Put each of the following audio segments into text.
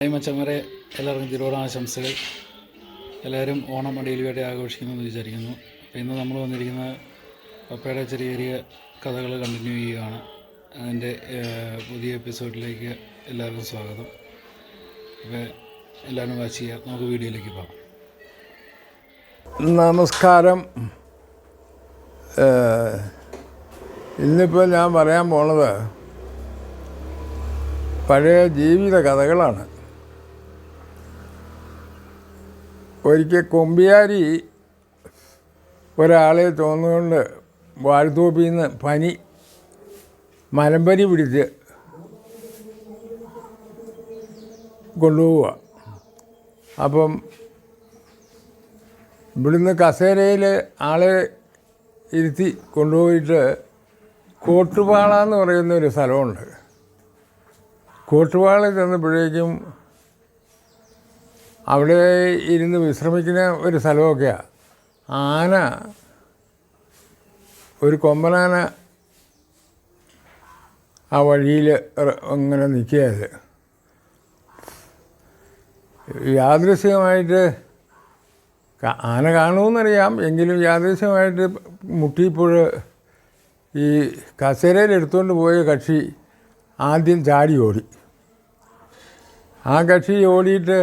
Hi മച്ചന്മാരെ എല്ലാവർക്കും തിരുവോണാശംസകൾ എല്ലാവരും ഓണം അടിയിലുമായിട്ട് ആഘോഷിക്കുന്നു എന്ന് വിചാരിക്കുന്നു. അപ്പോൾ ഇന്ന് നമ്മൾ വന്നിരിക്കുന്ന പപ്പയുടെ ചെറിയ ചെറിയ കഥകൾ കണ്ടിന്യൂ ചെയ്യുകയാണ്. അതിന്റെ പുതിയ എപ്പിസോഡിലേക്ക് എല്ലാവർക്കും സ്വാഗതം. അപ്പോൾ എല്ലാവരും വാച്ച് ചെയ്യുക. നമുക്ക് വീഡിയോയിലേക്ക് പോകാം. നമസ്കാരം. ഇന്നിപ്പോൾ ഞാൻ പറയാൻ പോണത് പഴയ ജീവിത കഥകളാണ്. ഒരിക്കൽ കൊമ്പിയാരി ഒരാളെ തോന്നുകൊണ്ട് വാഴത്തോപ്പിൽ നിന്ന് പനി മലമ്പനി പിടിച്ച് കൊണ്ടുപോവുക. അപ്പം ഇവിടുന്ന് കസേരയിൽ ആളെ ഇരുത്തി കൊണ്ടുപോയിട്ട് കോട്ടുപാള എന്ന് പറയുന്ന ഒരു സ്ഥലമുണ്ട്. കോട്ടുപാള ചെന്നപ്പോഴേക്കും അവിടെ ഇരുന്ന് വിശ്രമിക്കുന്ന ഒരു സ്ഥലമൊക്കെയാണ് ആന ഒരു കൊമ്പനാന ആ വഴിയിൽ അങ്ങനെ നിൽക്കുകയത് യാദൃശ്യമായിട്ട് ആന കാണുമെന്നറിയാം. എങ്കിലും യാദൃശ്യമായിട്ട് മുട്ടിയപ്പോൾ ഈ കസേരയിൽ എടുത്തുകൊണ്ട് പോയ കക്ഷി ആദ്യം ചാടി ഓടി. ആ കക്ഷി ഓടിയിട്ട്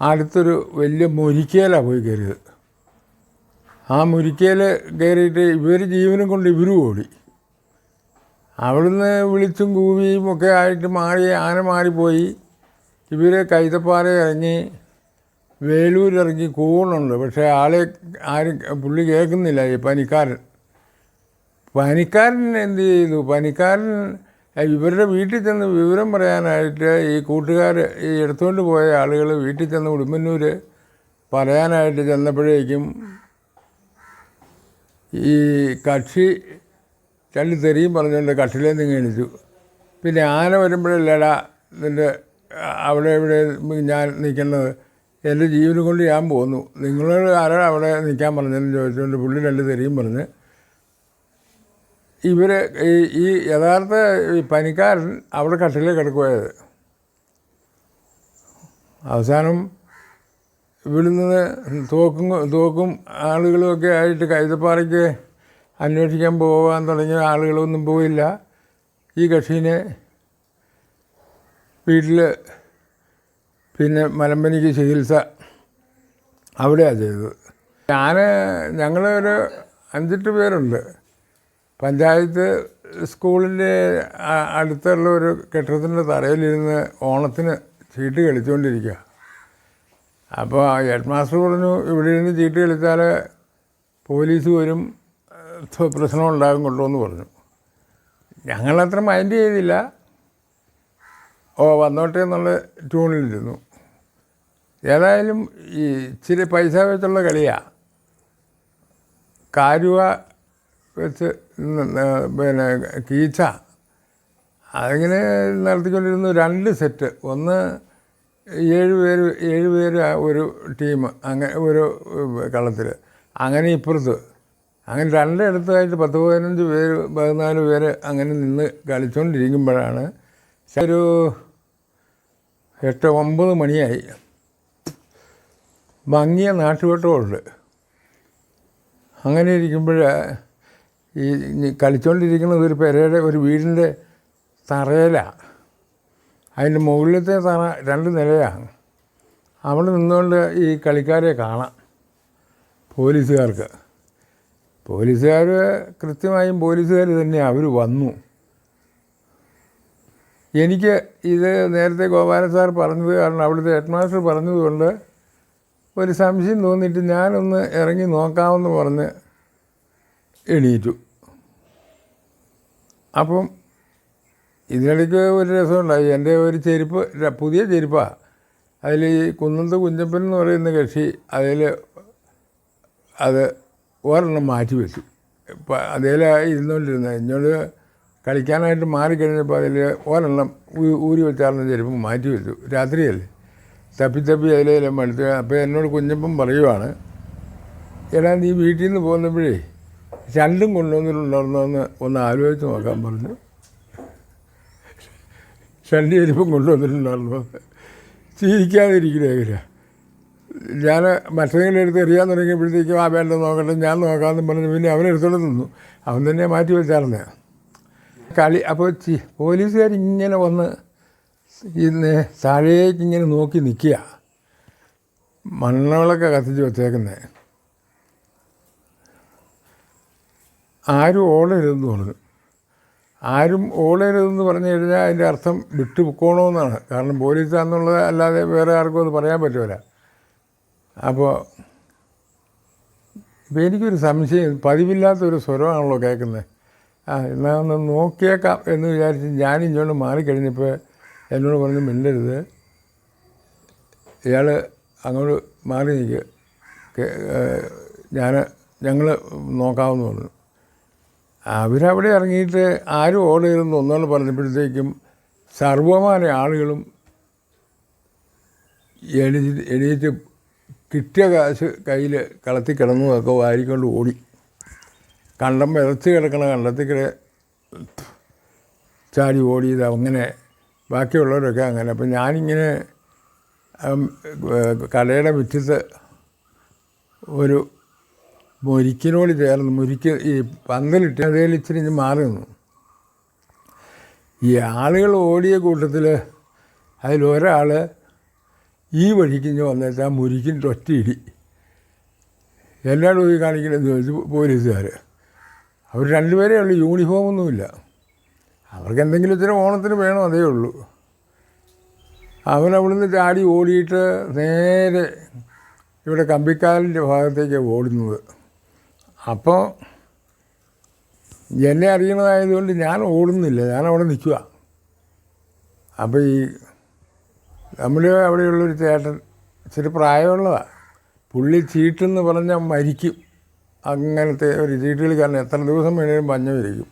അടുത്തൊരു വലിയ മുരിക്കയിലാണ് പോയി കയറിയത്. ആ മുരിക്കയിൽ കയറിയിട്ട് ഇവർ ജീവനും കൊണ്ട് ഇവരും ഓടി. അവിടുന്ന് വിളിച്ചും കൂവിയും ഒക്കെ ആയിട്ട് മാറി ആന മാറിപ്പോയി. ഇവർ കൈതപ്പാറ ഇറങ്ങി വേലൂരിറങ്ങി കൂണുണ്ട് പക്ഷേ ആളെ ആരും പുള്ളി കേൾക്കുന്നില്ല ഈ പനിക്കാരൻ. പനിക്കാരൻ എന്ത് ചെയ്തു? പനിക്കാരൻ ഇവരുടെ വീട്ടിൽ ചെന്ന് വിവരം പറയാനായിട്ട് ഈ കൂട്ടുകാർ ഈ എടുത്തുകൊണ്ട് പോയ ആളുകൾ വീട്ടിൽ ചെന്ന് ഉടുമ്പന്നൂർ പറയാനായിട്ട് ചെന്നപ്പോഴേക്കും ഈ കക്ഷി രണ്ട് തെറിയും പറഞ്ഞുകൊണ്ട് കട്ടിലേ നിന്ന് എണിച്ചു. പിന്നെ ആന വരുമ്പോഴല്ലേടാ നിന്റെ അവിടെ ഇവിടെ ഞാൻ നിൽക്കുന്നത്. എന്റെ ജീവനും കൊണ്ട് ഞാൻ പോന്നു. നിങ്ങളോട് ആരാ അവിടെ നിൽക്കാൻ പറഞ്ഞതെന്ന് ചോദിച്ചുകൊണ്ട് പുള്ളി രണ്ട് തെറിയും പറഞ്ഞ് ഇവർ ഈ ഈ യഥാർത്ഥ പനിക്കാരൻ അവിടെ കട്ടിലേ കിടക്കുകയത് അവസാനം ഇവിടുന്ന് തോക്കും തോക്കും ആളുകളുമൊക്കെ ആയിട്ട് കൈതപ്പാറയ്ക്ക് അന്വേഷിക്കാൻ പോകാൻ തുടങ്ങിയ ആളുകളൊന്നും പോയില്ല. ഈ കക്ഷീനെ വീട്ടിൽ പിന്നെ മലമ്പനിക്ക് ചികിത്സ അവിടെയാണ് ചെയ്തത്. ഞാൻ ഞങ്ങളൊരു അഞ്ചെട്ട് പേരുണ്ട്. പഞ്ചായത്ത് സ്കൂളിന്റെ അടുത്തുള്ള ഒരു കെട്ടിടത്തിന്റെ തറയിലിരുന്ന് ഓണത്തിന് ചീട്ട് കളിച്ചുകൊണ്ടിരിക്കുക അപ്പോൾ ഹെഡ് മാസ്റ്റർ പറഞ്ഞു ഇവിടെ ഇരുന്ന് ചീട്ട് കളിച്ചാൽ പോലീസ് വരും പ്രശ്നം ഉണ്ടാകും കൊണ്ടുവന്ന് പറഞ്ഞു. ഞങ്ങളത്ര മൈൻഡ് ചെയ്തില്ല. ഓ വന്നോട്ടെ എന്നുള്ള ട്യൂണിലിരുന്നു. ഏതായാലും ഈ ഇച്ചിരി പൈസ വെച്ചുള്ള കളിയാണ് കാരുവ വെച്ച് പിന്നെ കീച്ച. അതിങ്ങനെ നടത്തിക്കൊണ്ടിരുന്നു രണ്ട് സെറ്റ്. ഒന്ന് ഏഴ് പേര് പേര് ഒരു ടീം അങ്ങനെ ഒരു കളത്തിൽ അങ്ങനെ ഇപ്പുറത്ത്. അങ്ങനെ രണ്ടിടത്തായിട്ട് പത്ത് പതിനഞ്ച് പേര് പതിനാല് പേര് അങ്ങനെ നിന്ന് കളിച്ചുകൊണ്ടിരിക്കുമ്പോഴാണ് ഒരു എട്ട് ഒമ്പത് മണിയായി. ഭംഗിയ നാട്ടുവട്ടമുണ്ട് അങ്ങനെ ഇരിക്കുമ്പോൾ ഈ കളിച്ചുകൊണ്ടിരിക്കുന്നത് ഒരു പെരയുടെ ഒരു വീടിന്റെ തറയിലാണ് അതിന്റെ മുകളിലത്തെ തറ രണ്ട് നിലയാണ് അവിടെ നിന്നുകൊണ്ട് ഈ കളിക്കാരെ കാണാം പോലീസുകാർക്ക്. പോലീസുകാർ കൃത്യമായും പോലീസുകാർ തന്നെ അവർ വന്നു. എനിക്ക് ഇത് നേരത്തെ ഗോപാലൻ സാർ പറഞ്ഞത് കാരണം അവിടുത്തെ ഹെഡ് മാസ്റ്റർ പറഞ്ഞതുകൊണ്ട് ഒരു സംശയം തോന്നിയിട്ട് ഞാനൊന്ന് ഇറങ്ങി നോക്കാമെന്ന് പറഞ്ഞ് എണീറ്റു. അപ്പം ഇതിനിടയ്ക്ക് ഒരു രസമുണ്ടായി. എന്റെ ഒരു ചെരുപ്പ് പുതിയ ചെരുപ്പാണ് അതിൽ ഈ കുന്നത്ത് കുഞ്ഞപ്പൻ എന്ന് പറയുന്ന കക്ഷി അതിൽ അത് ഒരെണ്ണം മാറ്റി വെച്ചു. ഇപ്പം അതിൽ ഇരുന്നുകൊണ്ടിരുന്നത് എന്നോട് കളിക്കാനായിട്ട് മാറിക്കഴിഞ്ഞപ്പോൾ അതിൽ ഒരെണ്ണം ഊരി വെച്ചാർന്ന ചെരുപ്പ് മാറ്റി വെച്ചു. രാത്രിയല്ലേ. തപ്പി തപ്പി അതിലെല്ലാം എടുത്ത് അപ്പോൾ എന്നോട് കുഞ്ഞപ്പം പറയുവാണ് എടാ നീ വീട്ടിൽ നിന്ന് പോകുന്നപ്പോഴേ രണ്ടും കൊണ്ടുവന്നിട്ടുണ്ടായിരുന്നെന്ന് ഒന്ന് ആലോചിച്ച് നോക്കാൻ പറഞ്ഞു. രണ്ട് ചെരുപ്പും കൊണ്ടുവന്നിട്ടുണ്ടായിരുന്നു ചിരിക്കാതിരിക്കില്ല ഞാൻ മറ്റേതെങ്കിലും എടുത്ത് എറിയാൻ തുടങ്ങിയപ്പോഴത്തേക്കും ആ വേണ്ട നോക്കട്ടെ ഞാൻ നോക്കാമെന്ന് പറഞ്ഞു പിന്നെ അവനെടുത്തോണ്ട് നിന്നു. അവൻ തന്നെ മാറ്റി വെച്ചായിരുന്നേ കളി അപ്പോൾ ചി പോലീസുകാരിങ്ങനെ വന്ന് ഇന്ന് താഴേക്ക് ഇങ്ങനെ നോക്കി നിൽക്കുക. മണ്ണവിളൊക്കെ കത്തിച്ച് വെച്ചേക്കുന്നത് ആരും ഓടരുതെന്ന് പറഞ്ഞു. ആരും ഓടരുതെന്ന് പറഞ്ഞു കഴിഞ്ഞാൽ അതിന്റെ അർത്ഥം വിട്ടു പൊക്കോണമെന്നാണ് കാരണം പോലീസാണെന്നുള്ളത് അല്ലാതെ വേറെ ആർക്കും അത് പറയാൻ പറ്റില്ല അപ്പോൾ ഇപ്പം എനിക്കൊരു സംശയം പതിവില്ലാത്തൊരു സ്വരമാണല്ലോ കേൾക്കുന്നത്. ആ എന്നാൽ ഒന്ന് നോക്കിയേക്കാം എന്ന് വിചാരിച്ച് ഞാൻ ഇങ്ങോട്ട് മാറിക്കഴിഞ്ഞപ്പോൾ എന്നോട് പറഞ്ഞ് മിണ്ടരുത്. ഇയാൾ അങ്ങോട്ട് മാറി നിൽക്കുക ഞാൻ ഞങ്ങൾ നോക്കാമെന്ന് പറഞ്ഞു. അവരവിടെ ഇറങ്ങിയിട്ട് ആരും ഓടുകയെന്ന് ഒന്നാണ് പറഞ്ഞപ്പോഴത്തേക്കും സർവമാന ആളുകളും എണീറ്റ് എണീറ്റ് കിട്ടിയ കാശ് കയ്യിൽ കളത്തി കിടന്നതൊക്കെ വാരിക്കൊണ്ട് ഓടി. കണ്ടം വിതച്ച് കിടക്കണ കണ്ടത്തിൽ ചാടി ഓടിയത് അങ്ങനെ ബാക്കിയുള്ളവരൊക്കെ അങ്ങനെ. അപ്പം ഞാനിങ്ങനെ കടയുടെ മുറ്റത്ത് ഒരു മുരിക്കിനോട് ചേർന്ന് മുരിക്ക് ഈ പന്തലിട്ട് അതേൽ ഇച്ചിരി ഇഞ്ഞ് മാറി നിന്നു. ഈ ആളുകൾ ഓടിയ കൂട്ടത്തിൽ അതിലൊരാൾ ഈ വഴിക്കിഞ്ഞ് വന്നേച്ച ആ മുരിക്കിന്റെ ഒറ്റയിടി എല്ലാവരും പോയി കാണിക്കണമെന്ന് ചോദിച്ചു പോലീസുകാർ അവർ രണ്ടുപേരേ ഉള്ളൂ യൂണിഫോമൊന്നുമില്ല അവർക്ക് എന്തെങ്കിലും ഇത്തിരി ഓണത്തിന് വേണം അതേ ഉള്ളൂ. അവൻ അവിടുന്ന് ചാടി ഓടിയിട്ട് നേരെ ഇവിടെ കമ്പിക്കാലിന്റെ ഭാഗത്തേക്കാണ് ഓടുന്നത്. അപ്പോൾ എന്നെ അറിയണതായതുകൊണ്ട് ഞാൻ ഓടുന്നില്ല. ഞാൻ അവിടെ നിൽക്കുക അപ്പോൾ ഈ നമ്മൾ അവിടെയുള്ളൊരു ചേട്ടൻ ഇച്ചിരി പ്രായമുള്ളതാണ് പുള്ളി ചീട്ടെന്ന് പറഞ്ഞാൽ മരിക്കും. അങ്ങനത്തെ ഒരു ചീട്ടുകൾ കാരണം എത്ര ദിവസം വേണേലും മഞ്ഞ വരിക്കും.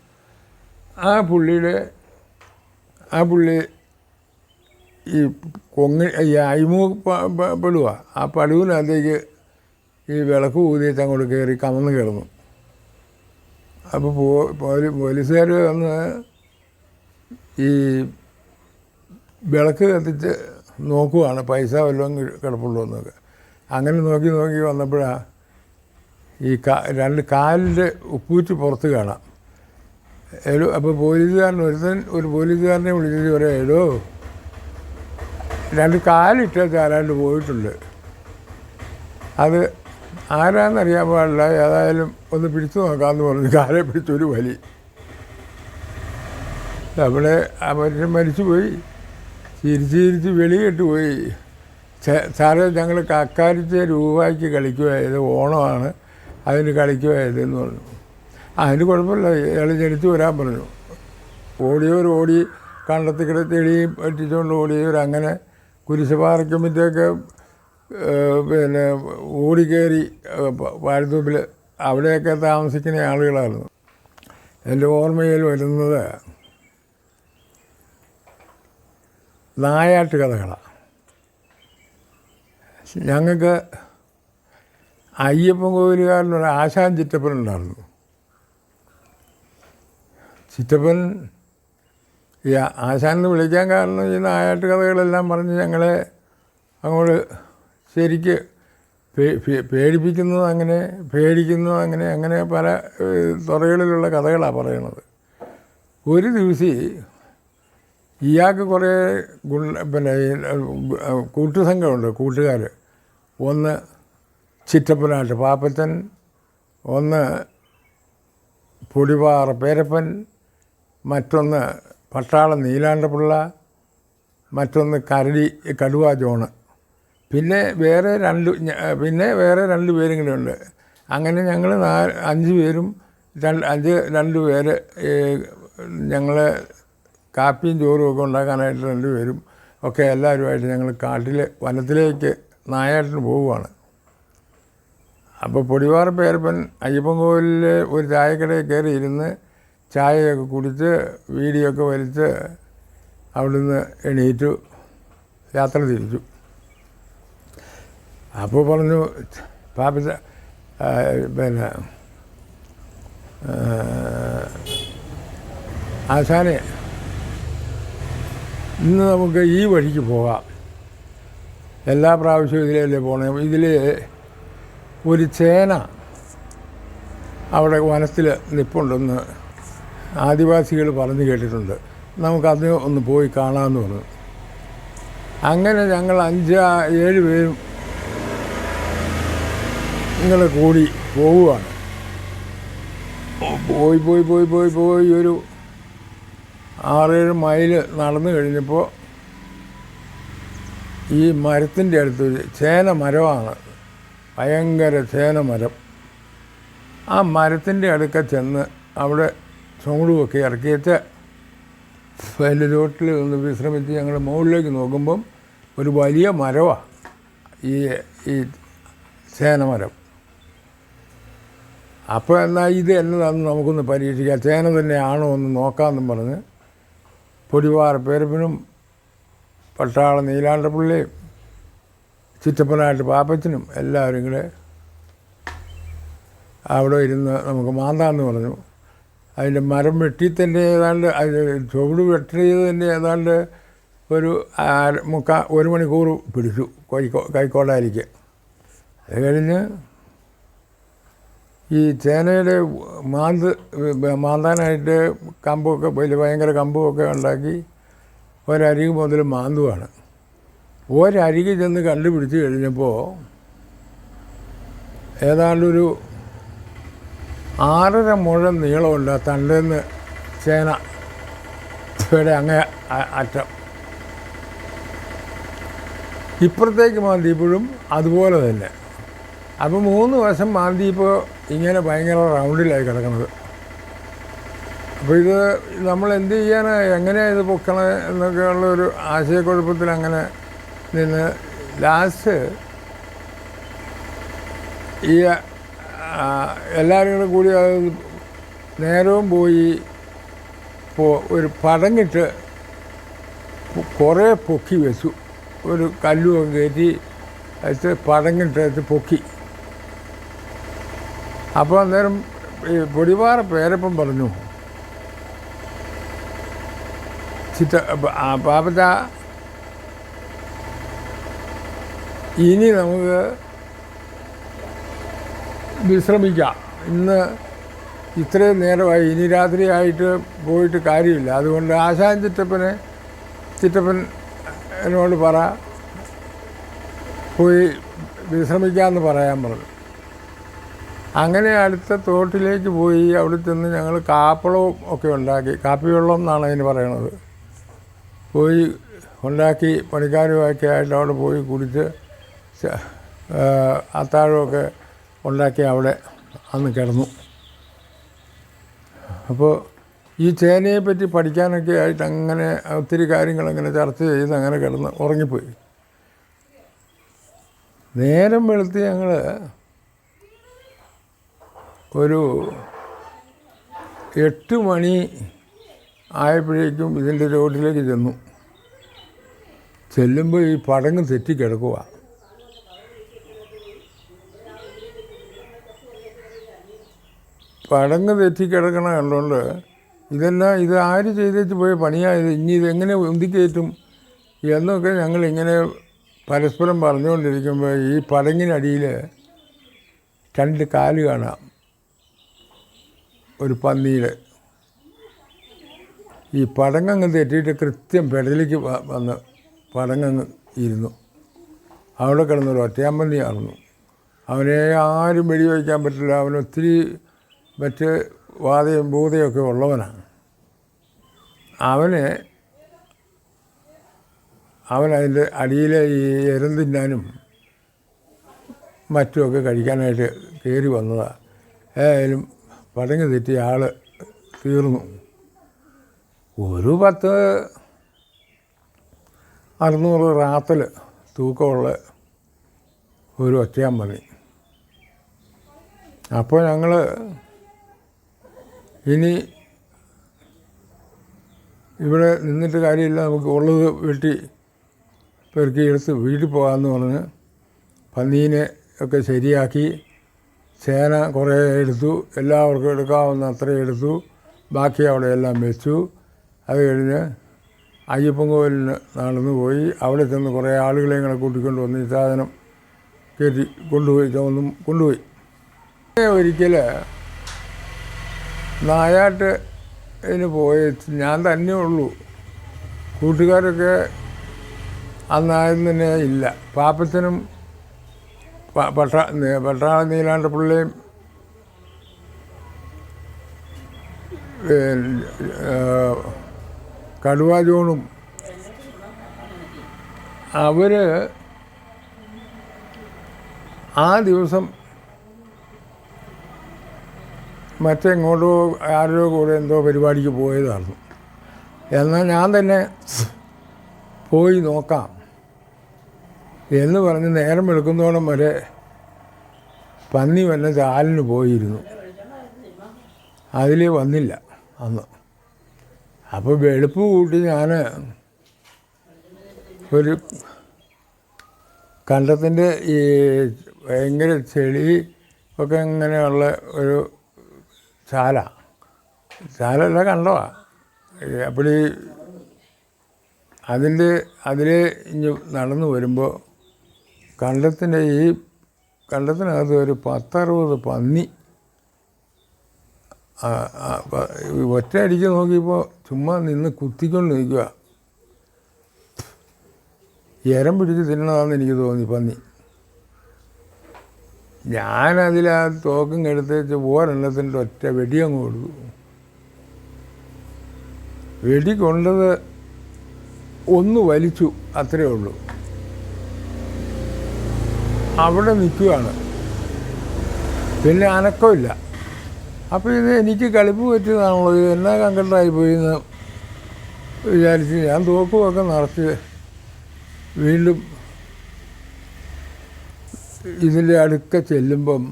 ആ പുള്ളിയുടെ ആ പുള്ളി ഈ കൊങ്ങി ഈ അയിമു പെടുക ആ പടുവിനകത്തേക്ക് ഈ വിളക്ക് ഊതിയിട്ട് അങ്ങോട്ട് കയറി കമന്ന് കിടന്നു. അപ്പോൾ പോലീസുകാർ വന്ന് ഈ വിളക്ക് കത്തിച്ച് നോക്കുവാണ്. പൈസ വല്ലതും കിടപ്പുള്ളൂ എന്നൊക്കെ അങ്ങനെ നോക്കി നോക്കി വന്നപ്പോഴാണ് ഈ കാ രണ്ട് കാലിന്റെ ഉപ്പൂറ്റി പുറത്ത് കാണാം. എടോ അപ്പോൾ പോലീസുകാരൻ ഒരുത്തൻ ഒരു പോലീസുകാരനെ വിളിച്ചിട്ട് പറയാം എടോ രണ്ട് കാലിട്ട് ചാരാണ്ട് പോയിട്ടുണ്ട്. അത് ആരാന്നറിയാൻ പാടില്ല ഏതായാലും ഒന്ന് പിടിച്ചു നോക്കാമെന്ന് പറഞ്ഞു. കാലെ പിടിച്ചൊരു വലി. അവിടെ ആ മനുഷ്യൻ മരിച്ചുപോയി. ചിരിച്ച് ചിരിച്ച് വെളിയിട്ട് പോയി സാറേ ഞങ്ങൾ കക്കാരിച്ച രൂപയ്ക്ക് കളിക്കുമായത് ഓണമാണ്. അതിന് കളിക്കുമായത് എന്ന് പറഞ്ഞു. അതിന് കുഴപ്പമില്ല. ഇയാൾ ജനിച്ചു വരാൻ പറഞ്ഞു. ഓടിയവർ ഓടി കണ്ടത്തിൽ കിട തെളിയും പറ്റിച്ചുകൊണ്ട് ഓടിയവർ അങ്ങനെ കുരിശുപാറയ്ക്കുമ്പോഴത്തേക്ക് പിന്നെ ഓടിക്കയറി വാഴത്തൂപ്പിൽ അവിടെയൊക്കെ താമസിക്കുന്ന ആളുകളായിരുന്നു. എന്റെ ഓർമ്മയിൽ വരുന്നത് നായാട്ട് കഥകളാണ് ഞങ്ങൾക്ക് അയ്യപ്പൻ കോവിലുകാരനൊരു ആശാൻ ചിറ്റപ്പൻ ഉണ്ടായിരുന്നു. ചിറ്റപ്പൻ ഈ ആശാൻ എന്ന് വിളിക്കാൻ കാരണം ഈ നായാട്ട് കഥകളെല്ലാം പറഞ്ഞ് ഞങ്ങളെ അങ്ങോട്ട് ശരിക്ക് പേടിപ്പിക്കുന്നത് അങ്ങനെ പേടിക്കുന്നത് അങ്ങനെ അങ്ങനെ പല തുറകളിലുള്ള കഥകളാണ് പറയണത്. ഒരു ദിവസം ഇയാൾക്ക് കുറേ ഗുണ്ട പിന്നെ കൂട്ടുസംഘമുണ്ട് കൂട്ടുകാർ ഒന്ന് ചിറ്റപ്പനാട്ട് പാപ്പച്ചൻ ഒന്ന് പൊടിപാറ പേരപ്പൻ മറ്റൊന്ന് പട്ടാളം നീലാണ്ടപിള്ള മറ്റൊന്ന് കരടി കടുവ ജോണ്. പിന്നെ വേറെ രണ്ട് പിന്നെ വേറെ രണ്ട് പേരും കൂടെ ഉണ്ട് അങ്ങനെ ഞങ്ങൾ നാല് അഞ്ച് പേരും രണ്ട് അഞ്ച് രണ്ട് പേര് ഞങ്ങൾ കാപ്പിയും ചോറും ഒക്കെ ഉണ്ടാക്കാനായിട്ട് രണ്ട് പേരും ഒക്കെ എല്ലാവരുമായിട്ട് ഞങ്ങൾ കാട്ടിൽ വനത്തിലേക്ക് നായാട്ടിന് പോവുകയാണ്. അപ്പോൾ പൊടിവാറ പേരപ്പൻ അയ്യപ്പൻ കോവിലിൽ ഒരു ചായക്കടയിൽ കയറി ഇരുന്ന് ചായയൊക്കെ കുടിച്ച് വീടിയൊക്കെ വലിച്ച് അവിടുന്ന് എണീറ്റു യാത്ര തിരിച്ചു. അപ്പോൾ പറഞ്ഞു പാപ്പച്ച പിന്നെ ആശാനെ ഇന്ന് നമുക്ക് ഈ വഴിക്ക് പോകാം. എല്ലാ പ്രാവശ്യവും ഇതിലല്ലേ പോകണേ ഇതിൽ ഒരു ചേന അവിടെ വനത്തിൽ നിപ്പുണ്ടെന്ന് ആദിവാസികൾ പറഞ്ഞു കേട്ടിട്ടുണ്ട്. നമുക്കത് ഒന്ന് പോയി കാണാമെന്ന് പറഞ്ഞു. അങ്ങനെ ഞങ്ങൾ അഞ്ച് ഏഴ് പേരും ഇങ്ങനെ കൂടി പോവുകയാണ്. പോയി പോയി പോയി പോയി പോയി ഒരു ആറേഴ് മൈൽ നടന്നു കഴിഞ്ഞപ്പോൾ ഈ മരത്തിന്റെ അടുത്തൊരു ചേന മരമാണ്. ഭയങ്കര ചേന മരം. ആ മരത്തിന്റെ അടുക്ക ചെന്ന് അവിടെ ചുമടുമൊക്കെ ഇറക്കിയിട്ട് വലിയ ചോട്ടിൽ ഒന്ന് വിശ്രമിച്ച് ഞങ്ങൾ മുകളിലേക്ക് നോക്കുമ്പം ഒരു വലിയ മരമാണ് ഈ ഈ ചേനമരം അപ്പോൾ എന്നാൽ ഇത് എന്നതാണെന്ന് നമുക്കൊന്ന് പരീക്ഷിക്കാം. ചേന തന്നെയാണോ ഒന്ന് നോക്കാമെന്നും പറഞ്ഞ് പൊടിവാറ പേരപ്പനും പട്ടാള നീലാണ്ടപ്പിള്ളിയും ചുറ്റപ്പനായിട്ട് പാപ്പച്ചനും എല്ലാവരും കൂടെ അവിടെ ഇരുന്ന് നമുക്ക് മാന്താന്ന് പറഞ്ഞു. അതിന്റെ മരം വെട്ടി തന്നെ ഏതാണ്ട് ചുവട് വെട്ടിയത് തന്നെ ഏതാണ്ട് ഒരു മുക്കാൽ മുക്കാ ഒരു മണിക്കൂർ പിടിച്ചു. കൈക്കോ കൈക്കോടായിരിക്കും അത് കഴിഞ്ഞ് ഈ ചേനയുടെ മാന്ത് മാന്താനായിട്ട് കമ്പൊക്കെ വലിയ ഭയങ്കര കമ്പുമൊക്കെ ഉണ്ടാക്കി ഒരരിക് മുതൽ മാന്തുവാണ്. ഒരരിക് ചെന്ന് കണ്ടുപിടിച്ച് കഴിഞ്ഞപ്പോൾ ഏതാണ്ടൊരു ആറര മുഴം നീളമുണ്ട് തണ്ടേന്ന് ചേന ഇവിടെ അങ്ങേ അറ്റം. ഇപ്പുറത്തേക്ക് മാന്തിയപ്പോഴും അതുപോലെ തന്നെ. അപ്പോൾ മൂന്ന് വശം മാലദ്വീപ് ഇങ്ങനെ ഭയങ്കര റൗണ്ടിലായി കിടക്കുന്നത്. അപ്പോൾ ഇത് നമ്മൾ എന്ത് ചെയ്യാൻ എങ്ങനെയാണ് ഇത് പൊക്കണത് എന്നൊക്കെയുള്ള ഒരു ആശയക്കുഴപ്പത്തിൽ അങ്ങനെ നിന്ന് ലാസ്റ്റ് ഈ എല്ലാവരും കൂടെ കൂടി അത് നേരവും പോയി ഒരു പടങ്ങിട്ട് കുറേ പൊക്കി വെച്ചു. ഒരു കല്ലുമൊക്കെ കയറ്റി അത് പടങ്ങിട്ട് അത് പൊക്കി. അപ്പോൾ അന്നേരം ഈ പൊടിപാറ പേരപ്പം പറഞ്ഞു. ആ പാപ്പച്ച ഇനി നമുക്ക് വിശ്രമിക്കാം. ഇന്ന് ഇത്രയും നേരമായി ഇനി രാത്രിയായിട്ട് പോയിട്ട് കാര്യമില്ല. അതുകൊണ്ട് ആശാൻ ചിറ്റപ്പനെ ചിറ്റപ്പൻ എന്നോട് പറ പോയി വിശ്രമിക്കാമെന്ന് പറയാൻ പറഞ്ഞു. അങ്ങനെ അടുത്ത തോട്ടിലേക്ക് പോയി അവിടെ ചെന്ന് ഞങ്ങൾ കാപ്പളവും ഒക്കെ ഉണ്ടാക്കി. കാപ്പി വെള്ളം എന്നാണ് അതിന് പറയണത്. പോയി ഉണ്ടാക്കി പണിക്കാരുമൊക്കെ ആയിട്ട് അവിടെ പോയി കുടിച്ച് അത്താഴമൊക്കെ ഉണ്ടാക്കി അവിടെ അന്ന് കിടന്നു. അപ്പോൾ ഈ ചേനയെ പറ്റി പഠിക്കാനൊക്കെ ആയിട്ട് അങ്ങനെ ഒത്തിരി കാര്യങ്ങൾ അങ്ങനെ ചർച്ച ചെയ്ത് അങ്ങനെ കിടന്ന് ഉറങ്ങിപ്പോയി. നേരം വെളുത്ത് ഞങ്ങൾ ഒരു എട്ട് മണി ആയപ്പോഴേക്കും ഇതിന്റെ റോഡിലേക്ക് ചെന്നു. ചെല്ലുമ്പോൾ ഈ പടങ്ങ് തെറ്റിക്കിടക്കുക പടങ്ങ് തെറ്റിക്കിടക്കണ കണ്ടുകൊണ്ട് ഇതെല്ലാം ഇത് ആര് ചെയ്തിട്ട് പോയ പണിയായത് ഇനി ഇതെങ്ങനെ ഉന്തിക്കയറ്റും? എന്നൊക്കെ ഞങ്ങൾ ഇങ്ങനെ പരസ്പരം പറഞ്ഞുകൊണ്ടിരിക്കുമ്പോൾ ഈ പടങ്ങിനടിയിൽ രണ്ട് കാൽ കാണാം. ഒരു പന്നിയിൽ ഈ പടങ്ങങ്ങ് തെറ്റിയിട്ട് കൃത്യം പെടലിലേക്ക് വന്ന് പടങ്ങങ്ങ് ഇരുന്നു. അവിടെ കിടന്നൊരു ഒറ്റയാമ്പന്നിയായിരുന്നു അവനെ ആരും വെടിവയ്ക്കാൻ പറ്റില്ല. അവൻ ഒത്തിരി മറ്റ് വാതയും ഭൂതയൊക്കെ ഉള്ളവനാണ്. അവനെ അവൻ അതിന്റെ അടിയിലെ ഈ എരം തിന്നാനും മറ്റുമൊക്കെ കഴിക്കാനായിട്ട് കയറി വന്നതാണ് ഏതായാലും പടങ്ങ് തെറ്റി ആൾ തീർന്നു. ഒരു പത്ത് അറുന്നൂറ് റാത്തൽ തൂക്കമുള്ള ഒരു ഒറ്റയാൻ മതി. അപ്പോൾ ഞങ്ങൾ ഇനി ഇവിടെ നിന്നിട്ട് കാര്യമില്ല നമുക്ക് ഉള്ളത് വെട്ടി പെറുക്കി എടുത്ത് വീട്ടിൽ പോകാമെന്ന് പറഞ്ഞ് പന്നീനെ ഒക്കെ ശരിയാക്കി ചേന കുറേ എടുത്തു. എല്ലാവർക്കും എടുക്കാവുന്ന അത്രയും എടുത്തു. ബാക്കി അവിടെ എല്ലാം വെച്ചു. അത് കഴിഞ്ഞ് അയ്യപ്പൻ കോവിലിന് നടന്നു പോയി. അവിടെ ചെന്ന് കുറേ ആളുകളെ ഇങ്ങനെ കൂട്ടിക്കൊണ്ട് വന്ന് ഈ സാധനം കയറ്റി കൊണ്ടുപോയി ചുമന്നും കൊണ്ടുപോയി. ഒരിക്കൽ നായാട്ട് ഇതിന് പോയി ഞാൻ തന്നെ ഉള്ളൂ. കൂട്ടുകാരൊക്കെ അന്നായിരുന്നു തന്നെ ഇല്ല. പാപ്പച്ചനും പട്ടാ പട്ടാള പുള്ളിയും കടുവ ജോണും. അവർ ആ ദിവസം മറ്റെങ്ങോട്ടോ ആരോ കൂടെ എന്തോ പരിപാടിക്ക് പോയതായിരുന്നു. എന്നാൽ ഞാൻ തന്നെ പോയി നോക്കാം. എന്ന് പറഞ്ഞ് നേരം വെളുക്കുന്നോളം വരെ പന്നി വല്ല ചാലിന് പോയിരുന്നു. അതിൽ വന്നില്ല അന്ന്. അപ്പോൾ വെളുപ്പ് കൂട്ടി ഞാൻ ഒരു കണ്ടത്തിന്റെ ഈ ഭയങ്കര ചെളി ഒക്കെ ഇങ്ങനെയുള്ള ഒരു ചാല. ചാലല്ല കണ്ടവാ. അപ്പോൾ അതിന്റെ അതിൽ നടന്നു വരുമ്പോൾ കണ്ടത്തിന്റെ ഈ കണ്ടത്തിനകത്ത് ഒരു പത്തറുപത് പന്നി. ആ, ആ, ഒറ്റ അടിക്ക് നോക്കിയപ്പോൾ ചുമ്മാ നിന്ന് കുത്തിക്കൊണ്ട് നിൽക്കുക എരം പിടിച്ച് തിന്നണമെന്ന് എനിക്ക് തോന്നി പന്നി. ഞാനതിൽ ആ തോക്കും എടുത്തേച്ച് ഓരെണ്ണത്തിന്റെ ഒറ്റ വെടിയങ്ങ് കൊടുത്തു. വെടി കൊണ്ടത് ഒന്ന് വലിച്ചു അത്രയേ ഉള്ളൂ. അവിടെ നിൽക്കുകയാണ്. പിന്നെ അനക്കമില്ല അപ്പോൾ ഇത് എനിക്ക് കളിപ്പ് പറ്റിയതാണല്ലോ. ഇത് എന്നാ കങ്കട്ടായി പോയി എന്ന് വിചാരിച്ച് ഞാൻ തോക്കുമൊക്കെ നിറച്ച് വീണ്ടും ഇതിന്റെ അടുക്ക ചെല്ലുമ്പം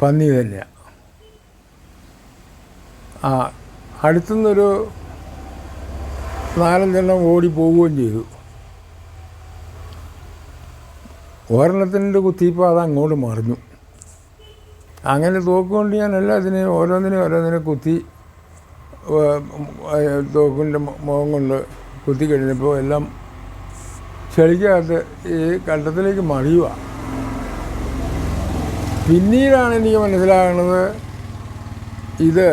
പന്നി തന്നെയാണ് ആ അടുത്തുനിന്നൊരു നാലഞ്ചെണ്ണം ഓടി പോവുകയും ചെയ്തു. ഒരെണ്ണത്തിന്റെ കുത്തിയിപ്പോൾ അത് അങ്ങോട്ട് മറിഞ്ഞു. അങ്ങനെ തോക്കുകൊണ്ട് ഞാൻ എല്ലാത്തിനെയും ഓരോന്നിനെയും ഓരോന്നിനെ കുത്തി തോക്കിന്റെ മുഖം കൊണ്ട് കുത്തി കഴിഞ്ഞപ്പോൾ എല്ലാം ചെളിക്കകത്ത് ഈ കണ്ടത്തിലേക്ക് മറിയുക. പിന്നീടാണ് എനിക്ക് മനസ്സിലാകുന്നത് ഇത്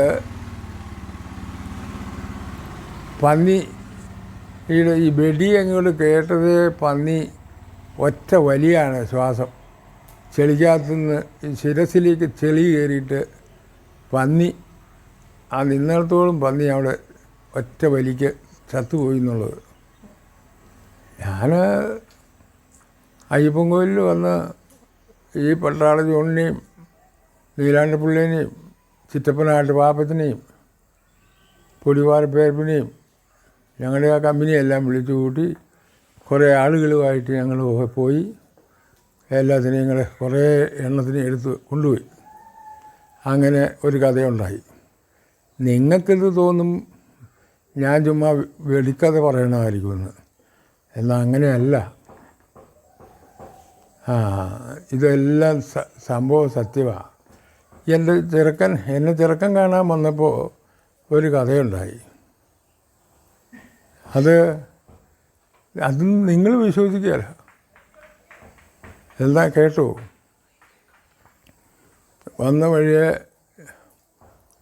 പന്നി ഈ വെടി അങ്ങോട്ട് കേട്ടത് പന്നി ഒറ്റ വലിയാണ് ശ്വാസം. ചെളിക്കകത്തുനിന്ന് ശിരസിലേക്ക് ചെളി കയറിയിട്ട് പന്നി ആ നിന്നിടത്തോളം പന്നി അവിടെ ഒറ്റ വലിക്ക് ചത്തുപോയി എന്നുള്ളത്. ഞാൻ അയ്യപ്പൻ കോയിലിൽ വന്ന് ഈ പട്ടാള ജോണിനെയും നീലാണ്ടപ്പിള്ളേനെയും ചിറ്റപ്പനാട്ട് പാപ്പത്തിനെയും പൊടിവാരപ്പേർപ്പിനെയും ഞങ്ങളുടെ ആ കമ്പനിയെല്ലാം വിളിച്ചു കൂട്ടി കുറേ ആളുകളുമായിട്ട് ഞങ്ങൾ പോയി എല്ലാത്തിനെയും ഞങ്ങൾ കുറേ എണ്ണത്തിനെ എടുത്ത് കൊണ്ടുപോയി. അങ്ങനെ ഒരു കഥയുണ്ടായി. നിങ്ങൾക്കിത് തോന്നും? ഞാൻ ചുമ്മാ വെടിക്കഥ പറയണമായിരിക്കുമെന്ന് എന്നാൽ അങ്ങനെയല്ല. ആ ഇതെല്ലാം സംഭവം സത്യമാണ് എന്റെ ചെറുക്കൻ എന്നെ ചെറുക്കൻ കാണാൻ വന്നപ്പോൾ ഒരു കഥയുണ്ടായി. അത് അത് നിങ്ങൾ വിശ്വസിക്കുകയല്ല. എന്താ കേട്ടു. വന്ന വഴിയെ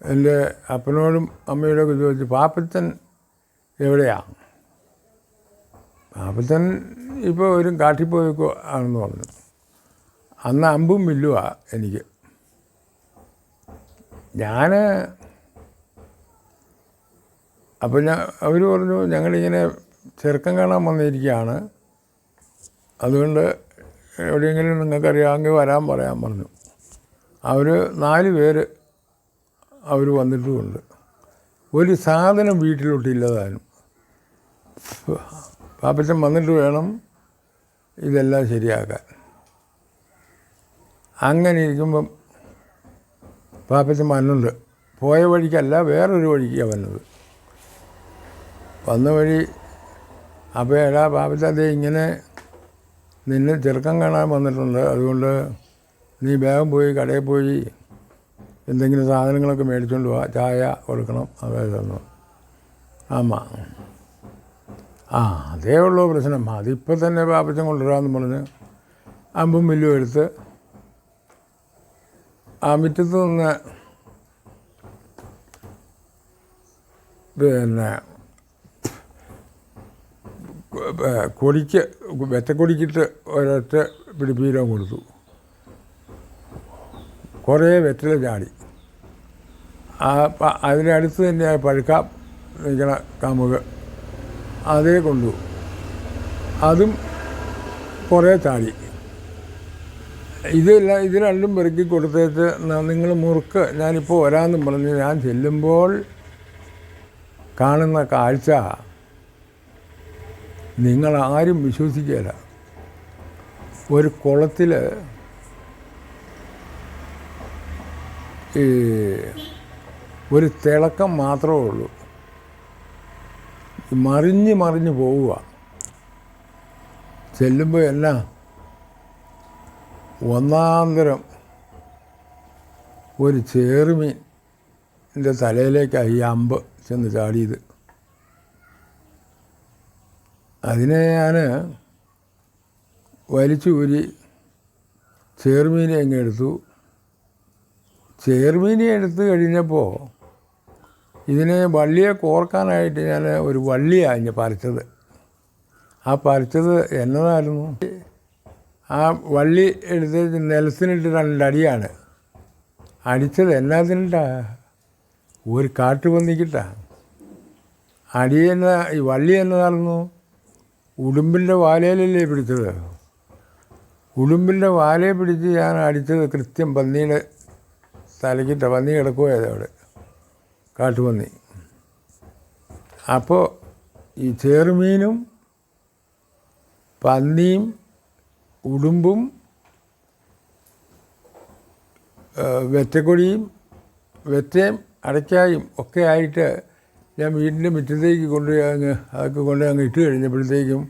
എന്റെ അപ്പനോടും അമ്മയോടൊക്കെ ചോദിച്ചു പാപ്പത്തൻ എവിടെയാണ് പാപ്പത്തൻ ഇപ്പോൾ ഒരു കാട്ടിപ്പോയിക്കോ ആണെന്ന് പറഞ്ഞു. അന്ന് അമ്പും വില്ലുവാ എനിക്ക്. ഞാൻ അപ്പം ഞാൻ അവർ പറഞ്ഞു ഞങ്ങളിങ്ങനെ ചെറുക്കം കാണാൻ വന്നിരിക്കുകയാണ്. അതുകൊണ്ട് എവിടെയെങ്കിലും നിങ്ങൾക്കറിയാമെങ്കിൽ വരാൻ പറയാൻ പറഞ്ഞു. അവർ നാല് പേര് അവർ വന്നിട്ടുമുണ്ട്. ഒരു സാധനം വീട്ടിലോട്ടില്ലതാനും പാപ്പച്ചൻ വന്നിട്ട് വേണം ഇതെല്ലാം ശരിയാക്കാൻ. അങ്ങനെ ഇരിക്കുമ്പം പാപ്പച്ചൻ വന്നുണ്ട് പോയ വഴിക്കല്ല വേറൊരു വഴിക്കാണ് വന്നത് വന്ന വഴി അപ്പോൾ എടാ പാപ്പച്ച ഇങ്ങനെ നിന്നെ ചെറുക്കം കാണാൻ വന്നിട്ടുണ്ട്. അതുകൊണ്ട് നീ വേഗം പോയി കടയിൽ പോയി എന്തെങ്കിലും സാധനങ്ങളൊക്കെ മേടിച്ചുകൊണ്ട് പോവാ ചായ കൊടുക്കണം. അതായത് തന്നു. ആമാ. ആ അതേ ഉള്ളൂ പ്രശ്നം. അതിപ്പോൾ തന്നെ പാപ്പച്ചൻ കൊണ്ടുവരാമെന്ന് പറഞ്ഞ് അമ്പും മില്ലും എടുത്ത് ആ മുറ്റത്ത് നിന്ന് പിന്നെ കൊടിക്ക് വെറ്റക്കൊടിക്കിട്ട് ഒരൊറ്റ പിടിപ്പീരം കൊടുത്തു. കുറേ വെറ്റില ചാടി. ആ അതിനടുത്ത് തന്നെ പഴുക്ക നിൽക്കണ കാമുക അതേ കൊണ്ടു. അതും കുറേ ചാടി. ഇതെല്ലാം ഇത് രണ്ടും പെറുക്കി കൊടുത്തേച്ച് നിങ്ങൾ മുറുക്ക് ഞാനിപ്പോൾ വരാമെന്നും പറഞ്ഞ്. ഞാൻ ചെല്ലുമ്പോൾ കാണുന്ന കാഴ്ച നിങ്ങൾ ആരും വിശ്വസിക്കുകയില്ല ഒരു കുളത്തിൽ ഈ ഒരു തിളക്കം മാത്രമേ ഉള്ളൂ. മറിഞ്ഞ് മറിഞ്ഞ് പോവുക. ചെല്ലുമ്പോൾ എല്ലാം ഒന്നാന്തരം ഒരു ചേറുമീന്റെ തലയിലേക്കാണ് ഈ അമ്പ് ചെന്ന് ചാടിയത്. അതിനെ ഞാൻ വലിച്ചു ഊരി ചേർമീനെ അങ്ങ് എടുത്തു. ചേർമീനെ എടുത്തു കഴിഞ്ഞപ്പോൾ ഇതിനെ വള്ളിയെ കോർക്കാനായിട്ട് ഞാൻ ഒരു വള്ളിയാണ് ഞാൻ പറിച്ചത്. ആ പറിച്ചത് എന്നതായിരുന്നു? ആ വള്ളി എടുത്ത് നിലത്തിനിട്ട് രണ്ടടിയാണ് അടിച്ചത് എല്ലാത്തിനിട്ടാ ഒരു കാട്ടുപന്നിക്കിട്ടാ. അടി എന്ന ഈ വള്ളി എന്നതായിരുന്നു? ഉടുമ്പിന്റെ വാലയിലല്ലേ പിടിച്ചത്? ഉടുമ്പിന്റെ വാലയെ പിടിച്ച് ഞാൻ അടിച്ചത് കൃത്യം പന്നിയുടെ തലക്കിട്ട പന്നി കിടക്കുകയത് അവിടെ. കാട്ടുപന്നി. അപ്പോൾ ഈ ചേറുമീനും പന്നിയും ഉടുമ്പും വെറ്റക്കൊടിയും വെറ്റയും അടയ്ക്കായും ഒക്കെ ആയിട്ട് ഞാൻ വീടിന്റെ മുറ്റത്തേക്ക് കൊണ്ടുപോയി അങ്ങ് അതൊക്കെ കൊണ്ടുപോയി അങ്ങ് ഇട്ട് കഴിഞ്ഞപ്പോഴത്തേക്കും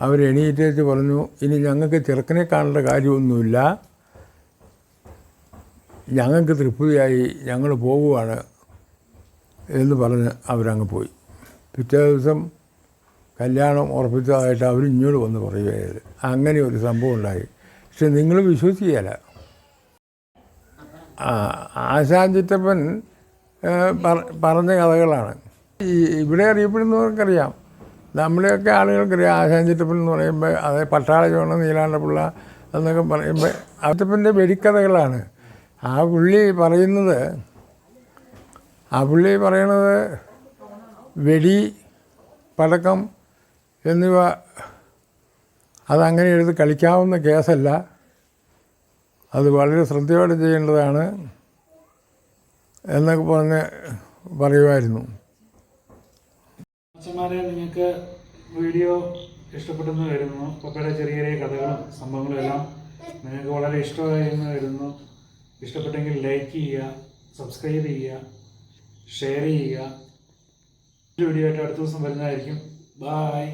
അവർ എണീറ്റേച്ച് പറഞ്ഞു ഇനി ഞങ്ങൾക്ക് ചെറുക്കനെ കാണേണ്ട കാര്യമൊന്നുമില്ല. ഞങ്ങൾക്ക് തൃപ്തിയായി ഞങ്ങൾ പോവുകയാണ് എന്ന് പറഞ്ഞ് അവരങ്ങ് പോയി. പിറ്റേ ദിവസം കല്യാണം ഉറപ്പിച്ചതായിട്ട് അവർ ഇങ്ങോട്ട് വന്ന് പറയുകയായത് അങ്ങനെ ഒരു സംഭവം ഉണ്ടായി. പക്ഷെ നിങ്ങൾ വിശ്വസിക്കുകയില്ല. ആശാൻ ചിറ്റപ്പൻ പറഞ്ഞ കഥകളാണ്. ഈ ഇവിടെ അറിയപ്പെടുന്നവർക്കറിയാം. നമ്മളെയൊക്കെ ആളുകൾക്കറിയാം. ആശാൻ ചിറ്റപ്പൻ എന്ന് പറയുമ്പോൾ അത് പട്ടാള ചോണ നീലാണ്ടപിള്ള എന്നൊക്കെ പറയുമ്പോൾ ചിറ്റപ്പന്റെ വെടിക്കഥകളാണ്. ആ പുള്ളി പറയുന്നത് ആ പുള്ളി പറയണത് വെടി പടക്കം എന്നിവ അതങ്ങനെ എടുത്ത് കളിക്കാവുന്ന കേസല്ല. അത് വളരെ ശ്രദ്ധയോടെ ചെയ്യേണ്ടതാണ് എന്നൊക്കെ പറഞ്ഞ് പറയുമായിരുന്നു. അച്ഛന്മാരെ നിങ്ങൾക്ക് വീഡിയോ ഇഷ്ടപ്പെട്ടെന്ന് വരുന്നു പപ്പയുടെ ചെറിയ ചെറിയ കഥകളും സംഭവങ്ങളും എല്ലാം നിങ്ങൾക്ക് വളരെ ഇഷ്ടമായി എന്ന് വരുന്നു ഇഷ്ടപ്പെട്ടെങ്കിൽ ലൈക്ക് ചെയ്യുക സബ്സ്ക്രൈബ് ചെയ്യുക ഷെയർ ചെയ്യുക. വീഡിയോ ആയിട്ട് അടുത്ത ദിവസം വരുന്നതായിരിക്കും. ബായ്